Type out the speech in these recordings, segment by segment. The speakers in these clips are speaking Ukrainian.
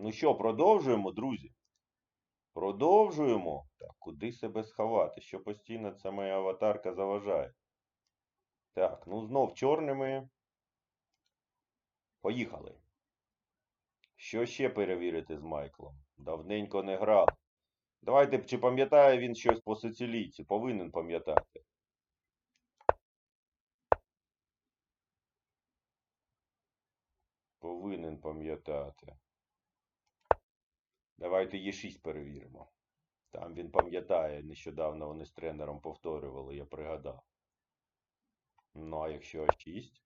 Ну що, продовжуємо, друзі? Продовжуємо. Так, куди себе сховати? Що постійно ця моя аватарка заважає? Так, ну знов чорними. Поїхали. Що ще перевірити з Майклом? Давненько не грав. Давайте, чи пам'ятає він щось по сицилійці? Повинен пам'ятати. Повинен пам'ятати. Давайте Є6 перевіримо. Там він пам'ятає, нещодавно вони з тренером повторювали, я пригадав. Ну, а якщо А6?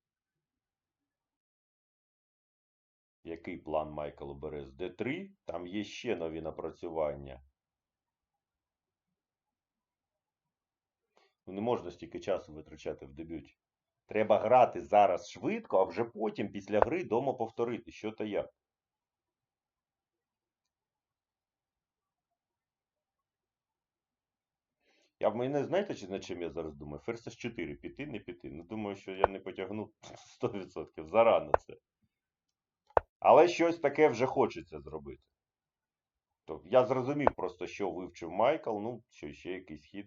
Який план Майкл бере з Д3? Там є ще нові напрацювання. Ну, не можна стільки часу витрачати в дебюті. Треба грати зараз швидко, а вже потім, після гри, дома повторити, що та як. Я в мене, знаєте, чи над чим я зараз думаю? Ферзь з 4 піти, не піти. Ну, думаю, що я не потягну 100%. Зарано це. Але щось таке вже хочеться зробити. Тобто я зрозумів просто, що вивчив Майкл, ну, що ще якийсь хід.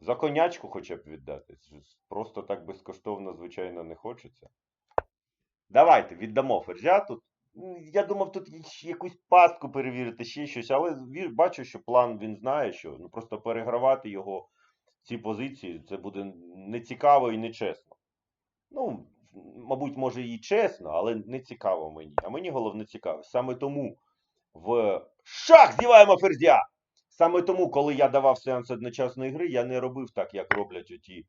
За конячку хоча б віддати. Просто так безкоштовно, звичайно, не хочеться. Давайте віддамо ферзя тут. Я думав, тут якусь пастку перевірити, ще щось, але бачу, що план він знає, що ну, просто перегравати його ці позиції це буде нецікаво і нечесно. Ну, мабуть, може і чесно, але не цікаво мені. А мені головне цікаво. Саме тому в шах здіваємо ферзя! Саме тому, коли я давав сеанс одночасної гри, я не робив так, як роблять оті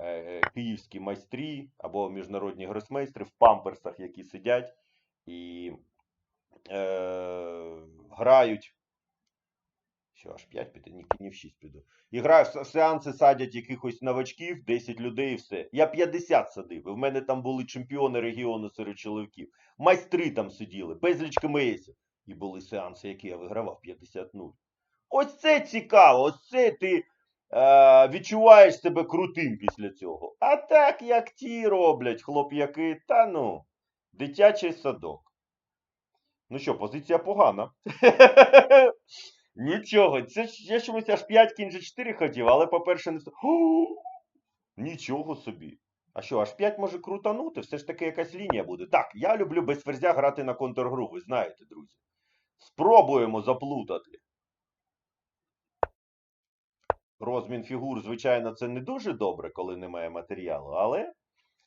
е, київські майстрі або міжнародні гросмейстри в памперсах, які сидять і е, грають. Що, аж 5 піде? Ні, ні в 6 піду. І грають в сеанси садять якихось новачків, 10 людей і все. Я 50 садив. І в мене там були чемпіони регіону серед чоловіків. Майстри там сиділи, безліч КМСів. І були сеанси, які я вигравав 50-0. Ось це цікаво, ось це ти е, відчуваєш себе крутим після цього. А так, як ті роблять хлоп'яки, та ну, дитячий садок. Ну що, позиція погана. Нічого, це я чомусь аж 5 кінь же 4 хотів, але по-перше, не. Нічого собі. А що, аж 5 може крутанути? Все ж таки якась лінія буде. Так, я люблю без ферзя грати на контргру, ви знаєте, друзі. Спробуємо заплутати. Розмін фігур, звичайно, це не дуже добре, коли немає матеріалу, але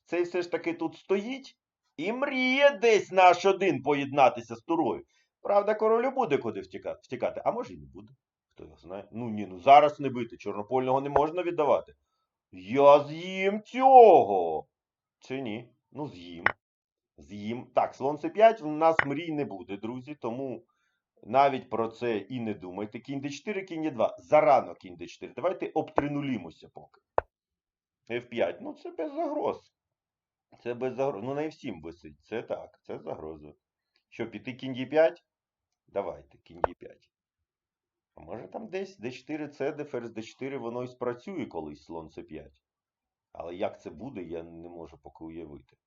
цей все ж таки тут стоїть і мріє десь на H1 поєднатися з турою. Правда, королю буде куди втікати, а може і не буде. Хто його знає? Ну ні, ну зараз не бити. Чорнопольного не можна віддавати. Я з'їм цього. Чи ні? Ну, з'їм. З'їм. Так, слон С5 в нас мрій не буде, друзі, тому навіть про це і не думайте. Кінь d4, кінь d2. Зарано кінь d4. Давайте обтринулімося поки. F5. Ну, це без загроз. Це без загроз. Ну, на F7 висить. Це так, це загроза. Що, піти кінь d5? Давайте, кінь d5. А може там десь d4, це де ферзь d4, воно і спрацює колись слон c5. Але як це буде, я не можу поки уявити.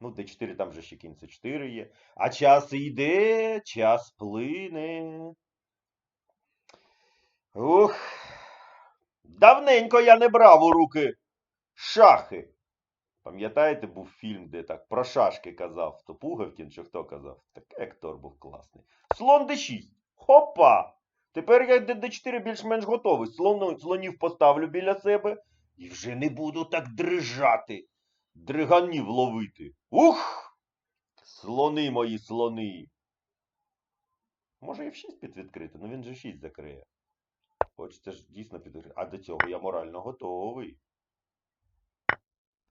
Ну, d4 там же ще кінь c4 є. А час йде, час плине. Ух. Давненько я не брав у руки шахи. Пам'ятаєте, був фільм, де так про шашки казав, то Пугавкін чи хто казав? Такий актор був класний. Слон d6. Хопа! Тепер я до d4 більш-менш готовий. Слону, слонів поставлю біля себе і вже не буду так дрижати. Дриганів ловити. Ух! Слони мої слони. Може і в 6 підвідкрити, ну він же 6 закриє. Хочеться ж дійсно підвідкрити. А до цього я морально готовий.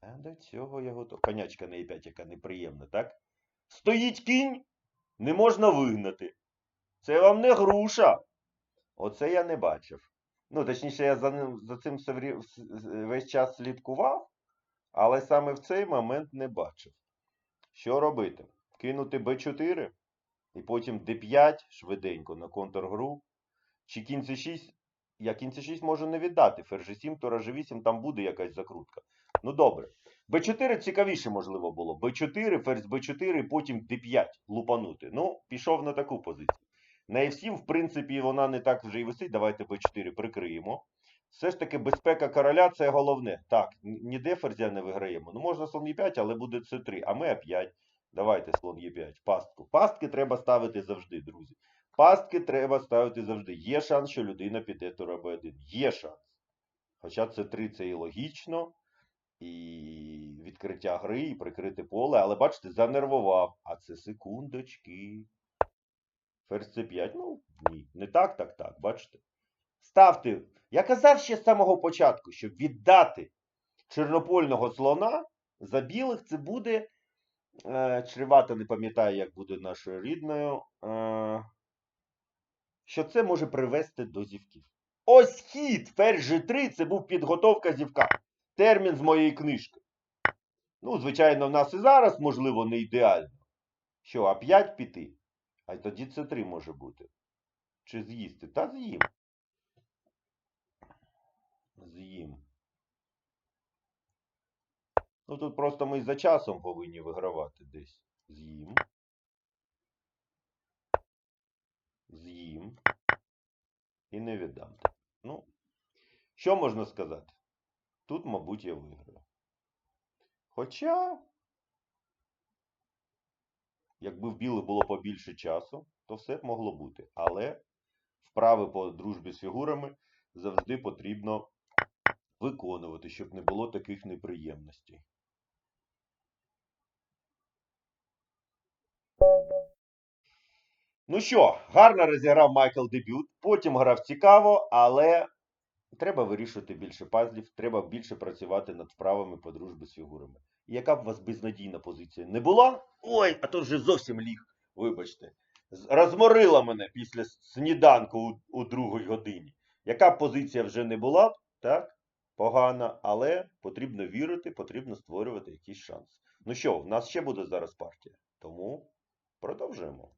А до цього я готовий. Конячка на e5, яка неприємна, так? Стоїть кінь, не можна вигнати. Це вам не груша. Оце я не бачив. Ну, точніше, я за, ним, за цим весь час слідкував, але саме в цей момент не бачив. Що робити? Кинути Б4 і потім Д5 швиденько на контргру. Чи кінь С6? Я кінь С6 можу не віддати. Ферзь 7 тура Ж8, там буде якась закрутка. Ну добре. Б4 цікавіше, можливо, було. Б4, ферзь Б4, потім Д5 лупанути. Ну, пішов на таку позицію. На F7, в принципі, вона не так вже і висить. Давайте Б4 прикриємо. Все ж таки, безпека короля це головне. Так, ніде ферзя не виграємо. Ну, можна слон Е5, але буде С3, а ми А5. Давайте слон Е5. Пастку. Пастки треба ставити завжди, друзі. Пастки треба ставити завжди. Є шанс, що людина піде тура Б1. Є шанс. Хоча С3 це і логічно, і відкриття гри, і прикрити поле, але бачите, занервував. А це секундочки. Ферзь С5. Ну, ні. Не так, так, так. Бачите? Ставте. Я казав ще з самого початку, що віддати чорнопольного слона за білих це буде. Е, чревато не пам'ятаю, як буде нашою рідною. Е, що це може привести до зівків. Ось хід ферзь G3 це був підготовка зівка. Термін з моєї книжки. Ну, звичайно, в нас і зараз, можливо, не ідеально. Що, А5 піти? А й тоді це 3 може бути. Чи з'їсти? Та з'їм. З'їм. Ну тут просто ми за часом повинні вигравати десь. З'їм. З'їм. І не віддам. Ну, що можна сказати? Тут, мабуть, я виграю. Хоча, якби в білих було побільше часу, то все б могло бути. Але вправи по дружбі з фігурами завжди потрібно виконувати, щоб не було таких неприємностей. Ну що, гарно розіграв Майкл дебют, потім грав цікаво, але треба вирішувати більше пазлів, треба більше працювати над вправами по дружбі з фігурами. І яка б у вас безнадійна позиція не була? Ой, а то вже зовсім ліг, вибачте. Розморила мене після сніданку у, у другій годині. Яка б позиція вже не була, так, погана, але потрібно вірити, потрібно створювати якийсь шанс. Ну що, в нас ще буде зараз партія, тому продовжуємо.